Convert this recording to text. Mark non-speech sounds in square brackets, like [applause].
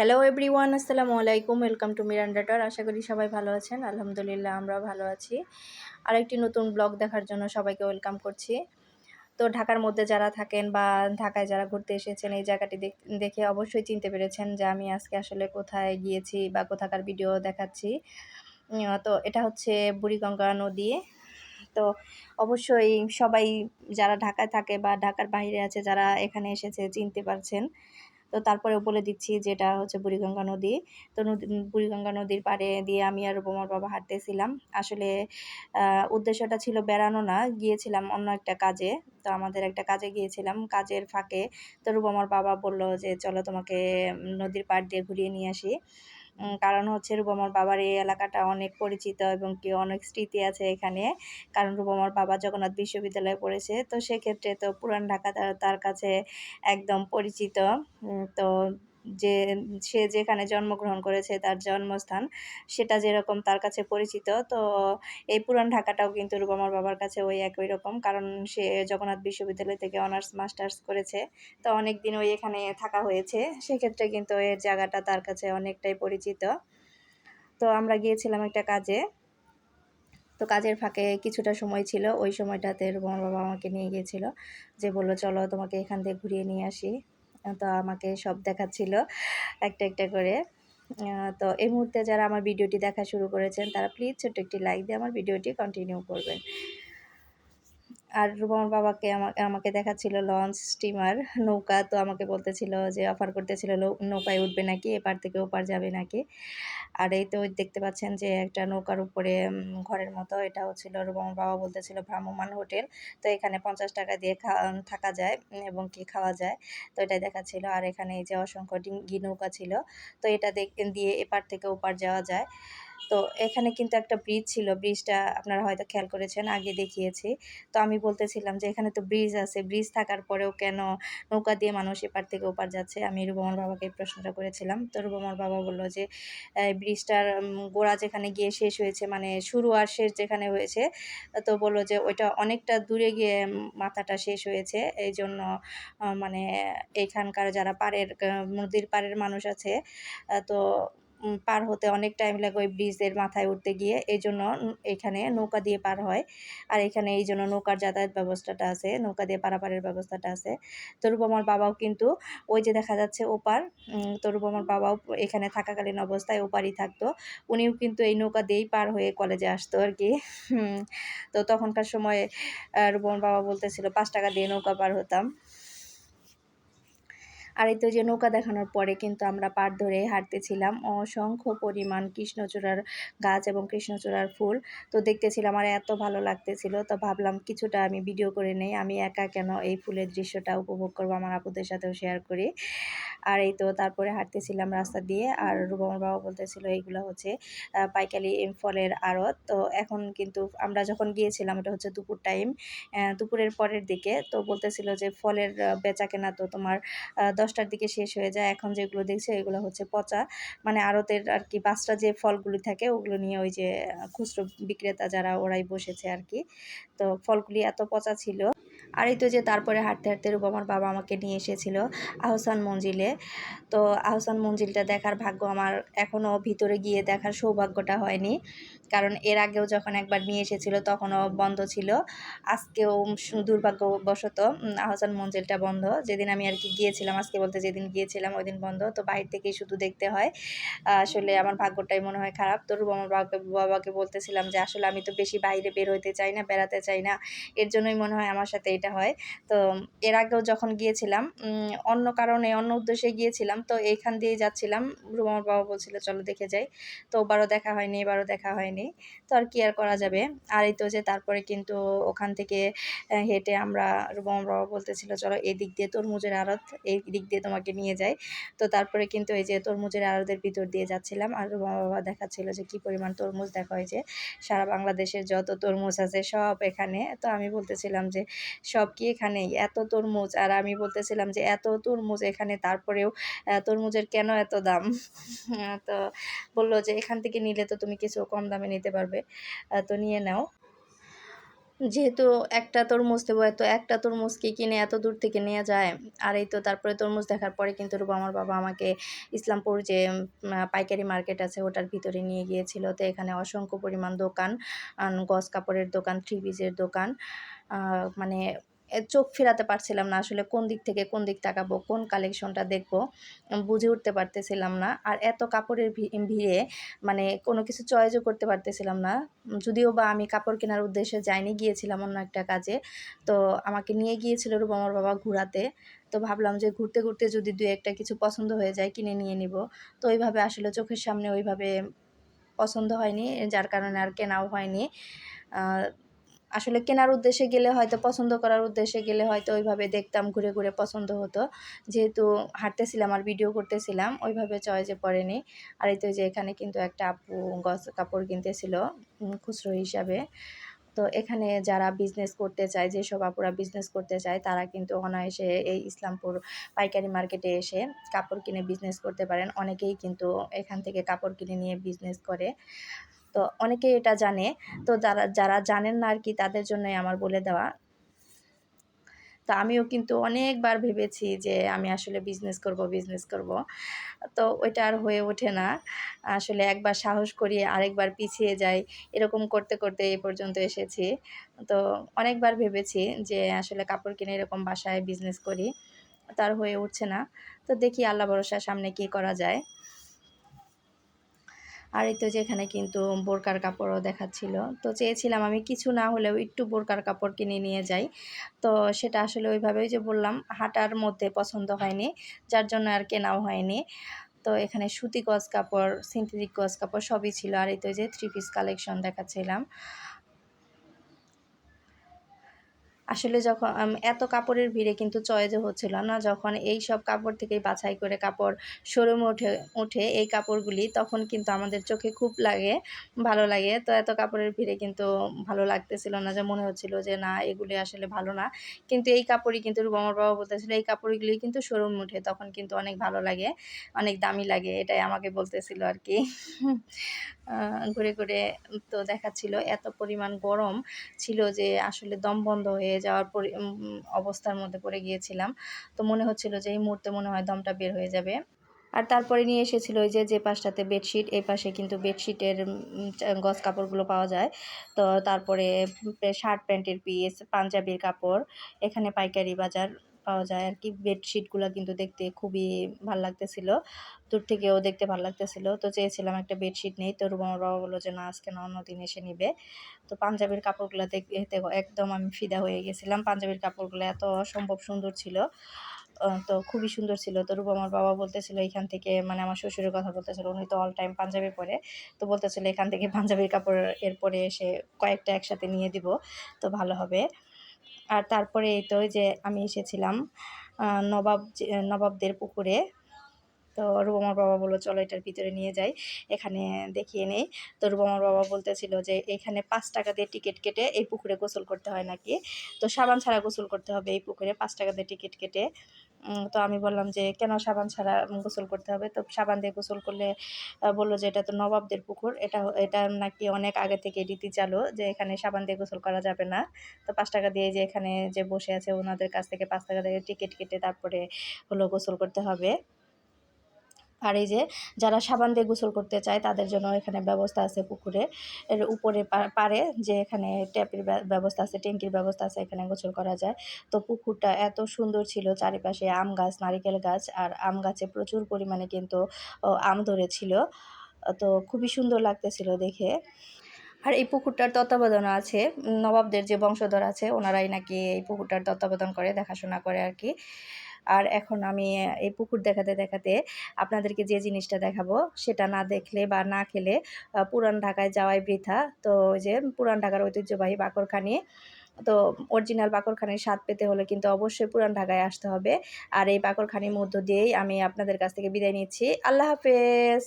Hello everyone আসসালামু আলাইকুম welcome to মিরান্ডাটার আশা করি সবাই ভালো আছেন। আলহামদুলিল্লাহ আমরা ভালো আছি। আরেকটি নতুন ব্লগ দেখার জন্য সবাইকে ওয়েলকাম করছি। তো ঢাকার মধ্যে যারা থাকেন বা ঢাকায় যারা ঘুরতে এসেছেন, এই জায়গাটি দেখে অবশ্যই চিনতে পেরেছেন যে আমি আজকে আসলে কোথায় গিয়েছি বা কোথাকার ভিডিও দেখাচ্ছি। তো এটা হচ্ছে বুড়িগঙ্গা নদী। তো অবশ্যই সবাই যারা ঢাকায় থাকে বা ঢাকার বাইরে আছে, যারা এখানে এসেছে, চিনতে পারছেন। তো তারপরে বলে দিচ্ছি যেটা হচ্ছে বুড়িগঙ্গা নদী। তো নদী বুড়িগঙ্গা নদীর পাড়ে দিয়ে আমি আর রূপমার বাবা হাঁটতেছিলাম। আসলে উদ্দেশ্যটা ছিল বেড়ানো না, গিয়েছিলাম অন্য একটা কাজে। তো আমাদের একটা কাজে গিয়েছিলাম, কাজের ফাঁকে। তো রুবামার বাবা বলল যে, চলো তোমাকে নদীর পাড় দিয়ে ঘুরিয়ে নিয়ে আসি। কারণ হচ্ছে রূপমার বাবার এই এলাকাটা অনেক পরিচিত এবং কি অনেক স্মৃতি আছে এখানে। কারণ রূপমার বাবা জগন্নাথ বিশ্ববিদ্যালয়ে পড়েছে, তো সেক্ষেত্রে তো পুরান ঢাকা তার কাছে একদম পরিচিত। তো যে, সে যেখানে জন্মগ্রহণ করেছে তার জন্মস্থান, সেটা যেরকম তার কাছে পরিচিত, তো এই পুরান ঢাকাটাও কিন্তু রূপমার বাবার কাছে ওই একই রকম, কারণ সে জগন্নাথ বিশ্ববিদ্যালয় থেকে অনার্স, মাস্টার্স করেছে, তো অনেক দিন ওই এখানে থাকা হয়েছে, সেক্ষেত্রে কিন্তু এর জায়গাটা তার কাছে অনেকটাই পরিচিত। তো আমরা গিয়েছিলাম একটা কাজে, তো কাজের ফাঁকে কিছুটা সময় ছিল, ওই সময়টাতে রূপমার বাবা আমাকে নিয়ে গিয়েছিল, যে বলল, চলো তোমাকে এখান থেকে ঘুরিয়ে নিয়ে আসি। তো আমাকে সব দেখাচ্ছিল একটা একটা করে। তো এই মুহূর্তে যারা আমার ভিডিওটি দেখা শুরু করেছেন, তারা প্লিজ ছোট্ট একটি লাইক দিয়ে আমার ভিডিওটি কন্টিনিউ করবেন। আর রুবমার বাবাকে আমাকে আমাকে দেখাচ্ছিল লঞ্চ স্টিমার নৌকা। তো আমাকে বলতেছিল যে অফার করতেছিল নৌকায় উঠবে নাকি, এপার থেকে ওপার যাবে নাকি। আর এই তো দেখতে পাচ্ছেন যে একটা নৌকার উপরে ঘরের মতো। এটা হচ্ছিল রুবমার বাবা বলতেছিল ভ্রাম্যমান হোটেল। তো এখানে পঞ্চাশ টাকা দিয়ে থাকা যায় এবং কি খাওয়া যায়। তো এটাই দেখাচ্ছিল। আর এখানে এই যে অসংখ্য ডিঙ্গি নৌকা ছিল। তো এটা দেখ দিয়ে এপার থেকে ওপার যাওয়া যায়। তো এখানে কিন্তু একটা ব্রিজ ছিল। ব্রিজটা আপনারা হয়তো খেয়াল করেছেন, আগে দেখিয়েছি। তো আমি বলতেছিলাম যে এখানে তো ব্রিজ আছে। ব্রিজ থাকার পরেও কেন নৌকা দিয়ে মানুষ এপার থেকে ওপার যাচ্ছে? আমি রুবমার বাবাকে প্রশ্নটা করেছিলাম। তো রুবমার বাবা বলল যে ব্রিজটার গোড়া যেখানে গিয়ে শেষ হয়েছে মানে শুরু আর শেষ যেখানে হয়েছে, তো বলল যে ওইটা অনেকটা দূরে গিয়ে মাথাটা শেষ হয়েছে। এই জন্য মানে এখানকার যারা পাড়ের নদীর পাড়ের মানুষ আছে তো পার হতে অনেক টাইম লাগে ওই ব্রিজের মাথায় উঠতে গিয়ে। এই জন্য এখানে নৌকা দিয়ে পার হয়। আর এখানে এই জন্য নৌকার যাতায়াত ব্যবস্থাটা আছে, নৌকা দিয়ে পারাপারের ব্যবস্থাটা আছে। তরুপ আমার বাবাও কিন্তু ওই যে দেখা যাচ্ছে ওপার তরুপ আমার বাবাও এখানে থাকাকালীন অবস্থায় ওপারই থাকতো। উনিও কিন্তু এই নৌকা দিয়েই পার হয়ে কলেজে আসতো আর কি। তো তখনকার সময় রূপমার বাবা বলতেছিল, পাঁচ টাকা দিয়ে নৌকা পার হতাম। আর এই তো যে নৌকা দেখানোর পরে কিন্তু আমরা পাড় ধরে হাঁটতেছিলাম। অসংখ্য পরিমাণ কৃষ্ণচূড়ার গাছ এবং কৃষ্ণচূড়ার ফুল। তো দেখতেছিলাম, আর এত ভালো লাগতেছিল। তো ভাবলাম কিছুটা আমি ভিডিও করে নেই। আমি একা কেন এই ফুলের দৃশ্যটা উপভোগ করব? আমার আপুদের সাথেও শেয়ার করি। আর এই তো তারপরে হাঁটতেছিলাম রাস্তা দিয়ে আর রুবামার বাবা বলতেছিল, এইগুলো হচ্ছে পাইকারি ফলের আড়ত। তো এখন কিন্তু আমরা যখন গিয়েছিলাম, এটা হচ্ছে দুপুর টাইম দুপুরের পরের দিকে, তো বলতেছিল যে ফলের বেচা কেনা তো তোমার দশটার দিকে শেষ হয়ে যায়। এখন যেগুলো দেখছে, এগুলো হচ্ছে পচা। মানে আড়তের আর কি বাসটা যে ফলগুলি থাকে, ওগুলো নিয়ে ওই যে খুচরো বিক্রেতা যারা ওরাই বসেছে আর কি। তো ফলগুলি এত পচা ছিল। আর এই তো যে তারপরে হাঁটতে হাঁটতে রূপ আমার বাবা আমাকে নিয়ে এসেছিল আহসান মঞ্জিলে। তো আহসান মঞ্জিলটা দেখার ভাগ্য আমার এখনও ভিতরে গিয়ে দেখার সৌভাগ্যটা হয়নি। কারণ এর আগেও যখন একবার নিয়ে এসেছিল তখনও বন্ধ ছিল। আজকেও দুর্ভাগ্যবশত আহসান মঞ্জিলটা বন্ধ। যেদিন আমি আর কি গিয়েছিলাম, আজকে বলতে যেদিন গিয়েছিলাম ওই দিন বন্ধ। তো বাইরে থেকেই শুধু দেখতে হয়। আসলে আমার ভাগ্যটাই মনে হয় খারাপ। তো রূপ আমার বাবাকে বলতেছিলাম যে, আসলে আমি তো বেশি বাইরে বের হইতে চাই না, বেড়াতে চাই না। এর জন্যই মনে হয় আমার সাথে এটা হয়। তো এর আগেও যখন গিয়েছিলাম অন্য কারণে, অন্য উদ্দেশ্যে গিয়েছিলাম, তো এইখান দিয়েই যাচ্ছিলাম। রুমার বাবা বলছিল, চলো দেখে যাই। তো ওবারও দেখা হয়নি, এবারও দেখা হয়নি। তো আর কি আর করা যাবে? আর এই তো যে তারপরে কিন্তু ওখান থেকে হেঁটে আমরা রুমার বাবা বলতেছিল, চলো এদিক দিয়ে তরমুজের আড়ত, এই দিক দিয়ে তোমাকে নিয়ে যাই। তো তারপরে কিন্তু এই যে তরমুজের আড়তের ভিতর দিয়ে যাচ্ছিলাম, আর রুমা বাবা দেখাচ্ছিল যে কি পরিমাণ তরমুজ দেখা হয়েছে। সারা বাংলাদেশের যত তরমুজ আছে সব এখানে। তো আমি বলতেছিলাম যে, সব কি এখানেই? এত তরমুজ? আর আমি বলতেছিলাম যে, এত তরমুজ এখানে, তারপরেও তরমুজের কেন এত দাম? [laughs] তো বলল যে, এখান থেকে নিলে তো তুমি কিছু কম দামে নিতে পারবে। তো নিয়ে নাও। যেহেতু একটা তরমুজ দেবো, এত একটা তরমুজকে কিনে এত দূর থেকে নিয়ে যায়? আর এই তো তারপরে তরমুজ দেখার পরে কিন্তু রূপা আমার বাবা আমাকে ইসলামপুর যে পাইকারি মার্কেট আছে ওটার ভিতরে নিয়ে গিয়েছিল। তো এখানে অসংখ্য পরিমাণ দোকান গস কাপড়ের দোকান, থ্রি পিসের দোকান মানে চোখ ফেরাতে পারছিলাম না আসলে কোন দিক থেকে কোন দিক তাকাবো, কোন কালেকশনটা দেখব, বুঝে উঠতে পারতেছিলাম না। আর এত কাপড়ের ভিড়ে মানে কোনো কিছু চয়েসও করতে পারতেছিলাম না। যদিও বা আমি কাপড় কেনার উদ্দেশ্যে যাইনি, গিয়েছিলাম অন্য একটা কাজে, তো আমাকে নিয়ে গিয়েছিল আমার বাবা ঘোরাতে। তো ভাবলাম যে ঘুরতে ঘুরতে যদি দু একটা কিছু পছন্দ হয়ে যায় কিনে নিয়ে নিব। তো ওইভাবে আসলে চোখের সামনে ওইভাবে পছন্দ হয়নি, যার কারণে আর কেনাও হয়নি। আসলে কেনার উদ্দেশ্যে গেলে হয়তো, পছন্দ করার উদ্দেশ্যে গেলে হয়তো ওইভাবে দেখতাম, ঘুরে ঘুরে পছন্দ হতো। যেহেতু হাঁটতেছিলাম আর ভিডিও করতেছিলাম, ওইভাবে চয়েসে পড়েনি। আর এই তো যে এখানে কিন্তু একটা আপু গস কাপড় কিনতেছিল খুচরো হিসাবে। তো এখানে যারা বিজনেস করতে চায়, যেসব আপুরা বিজনেস করতে চায়, তারা কিন্তু অনায়াসে এই ইসলামপুর পাইকারি মার্কেটে এসে কাপড় কিনে বিজনেস করতে পারেন। অনেকেই কিন্তু এখান থেকে কাপড় কিনে নিয়ে বিজনেস করে। তো অনেকেই এটা জানে। তো যারা যারা জানেন না আর কি তাদের জন্যই আমার বলে দেওয়া। তো আমিও কিন্তু অনেকবার ভেবেছি যে আমি আসলে বিজনেস করব বিজনেস করব। তো ওইটা আর হয়ে ওঠে না। আসলে একবার সাহস করি আরেকবার পিছিয়ে যাই, এরকম করতে করতে এই পর্যন্ত এসেছি। তো অনেকবার ভেবেছি যে আসলে কাপড় কিনে এরকম বাসায় বিজনেস করি। তার হয়ে উঠছে না। তো দেখি আল্লাহ ভরসা সামনে কি করা যায়। আর এই তো যেখানে কিন্তু বোরকার কাপড়ও দেখাচ্ছিল। তো চেয়েছিলাম আমি কিছু না হলেও একটু বোরকার কাপড় কিনে নিয়ে যাই। তো সেটা আসলে ওইভাবেই যে বললাম, হাঁটার মধ্যে পছন্দ হয়নি, যার জন্য আর কেনাও হয়নি। তো এখানে সুতি গজ কাপড়, সিনথেটিক গজ কাপড় সবই ছিল। আর এই তো যে থ্রি পিস কালেকশন দেখাচ্ছিলাম। আসলে যখন এত কাপড়ের ভিড়ে কিন্তু চয়েজে হচ্ছিল না, যখন এই সব কাপড় থেকেই বাছাই করে কাপড় শোরুমে উঠে উঠে এই কাপড়গুলি, তখন কিন্তু আমাদের চোখে খুব লাগে, ভালো লাগে। তো এত কাপড়ের ভিড়ে কিন্তু ভালো লাগতেছিল না যে মনে হচ্ছিল যে না, এগুলি আসলে ভালো না। কিন্তু এই কাপড়ই কিন্তু রূপমার বাবা বলতেছিল, এই কাপড়গুলি কিন্তু শোরুমে উঠে, তখন কিন্তু অনেক ভালো লাগে, অনেক দামি লাগে। এটাই আমাকে বলতেছিল আর কি। ঘুরে ঘুরে তো দেখাচ্ছিল, এত পরিমাণ গরম ছিল যে আসলে দম বন্ধ হয়ে যাওয়ার পরি অবস্থার মধ্যে পড়ে গিয়েছিলাম। তো মনে হচ্ছিল যে এই মুহূর্তে মনে হয় দমটা বের হয়ে যাবে। আর তারপরে নিয়ে এসেছিল ওই যে যে পাশটাতে বেডশিট, এই পাশে কিন্তু বেডশিটের গজ কাপড়গুলো পাওয়া যায়। তো তারপরে শার্ট প্যান্টের পিস, পাঞ্জাবির কাপড়, এখানে পাইকারি বাজার পাওয়া যায়। আর কি বেডশিটগুলো কিন্তু দেখতে খুবই ভালো লাগতেছিল। দূর থেকেও দেখতে ভালো লাগতেছিল। তো চেয়েছিলাম একটা বেডশিট নেই। তো রুবা আমার বাবা বলল যে, না, আজকে না, অন্যদিন এসে নিবে। তো পাঞ্জাবির কাপড়গুলো দেখতে একদম আমি ফিদা হয়ে গেছিলাম। পাঞ্জাবির কাপড়গুলো এত অসম্ভব সুন্দর ছিল। তো খুবই সুন্দর ছিল। তো রূপা আমার বাবা বলতেছিল এখান থেকে মানে আমার শ্বশুরের কথা বলতেছিল উনি তো অল টাইম পাঞ্জাবি পরে। তো বলতেছিল, এখান থেকে পাঞ্জাবির কাপড় এরপরে এসে কয়েকটা একসাথে নিয়ে দিব, তো ভালো হবে। আর তারপরে এই তো যে আমি এসেছিলাম নবাব নবাবদের পুকুরে। তো রুবামার বাবা বলল, চলো এটার ভিতরে নিয়ে যাই, এখানে দেখিয়ে নেই। তো রুবামার বাবা বলতেছিল যে, এখানে পাঁচ টাকা দিয়ে টিকিট কেটে এই পুকুরে গোসল করতে হয় নাকি? তো সাবান ছাড়া গোসল করতে হবে এই পুকুরে, পাঁচ টাকা দিয়ে টিকিট কেটে। তো আমি বললাম যে, কেন সাবান ছাড়া গোসল করতে হবে? তো সাবান দিয়ে গোসল করলে বলল যে, এটা তো নবাবদের পুকুর, এটা এটা নাকি অনেক আগে থেকে রীতি চালু যে, এখানে সাবান দিয়ে গোসল করা যাবে না। তো পাঁচ টাকা দিয়ে যে, এখানে যে বসে আছে ওনাদের কাছ থেকে পাঁচ টাকা দিয়ে টিকিট কেটে তারপরে হলো গোসল করতে হবে। আর এই যে যারা সাবান দিয়ে গোসল করতে চায়, তাদের জন্য এখানে ব্যবস্থা আছে পুকুরে। এর উপরে পারে যে এখানে ট্যাপের ব্যবস্থা আছে, ট্যাঙ্কির ব্যবস্থা আছে, এখানে গোসল করা যায়। তো পুকুরটা এত সুন্দর ছিল চারিপাশে আম গাছ, নারিকেল গাছ, আর আম গাছে প্রচুর পরিমাণে কিন্তু আম ধরেছিল। তো খুবই সুন্দর লাগতেছিল দেখে। আর এই পুকুরটার তত্ত্বাবধান আছে, নবাবদের যে বংশধর আছে, ওনারাই নাকি এই পুকুরটার তত্ত্বাবধান করে, দেখাশোনা করে আর কি। আর এখন আমি এই পুকুর দেখাতে দেখাতে আপনাদেরকে যে জিনিসটা দেখাবো সেটা না দেখলে বা না খেলে পুরান ঢাকায় যাওয়াই বৃথা। তো ওই যে পুরান ঢাকার ঐতিহ্যবাহী বাকরখানি, তো অরিজিনাল বাকরখানির স্বাদ পেতে হলে কিন্তু অবশ্যই পুরান ঢাকায় আসতে হবে। আর এই বাকরখানির মধ্য দিয়েই আমি আপনাদের কাছ থেকে বিদায় নিচ্ছি। আল্লাহ হাফেজ!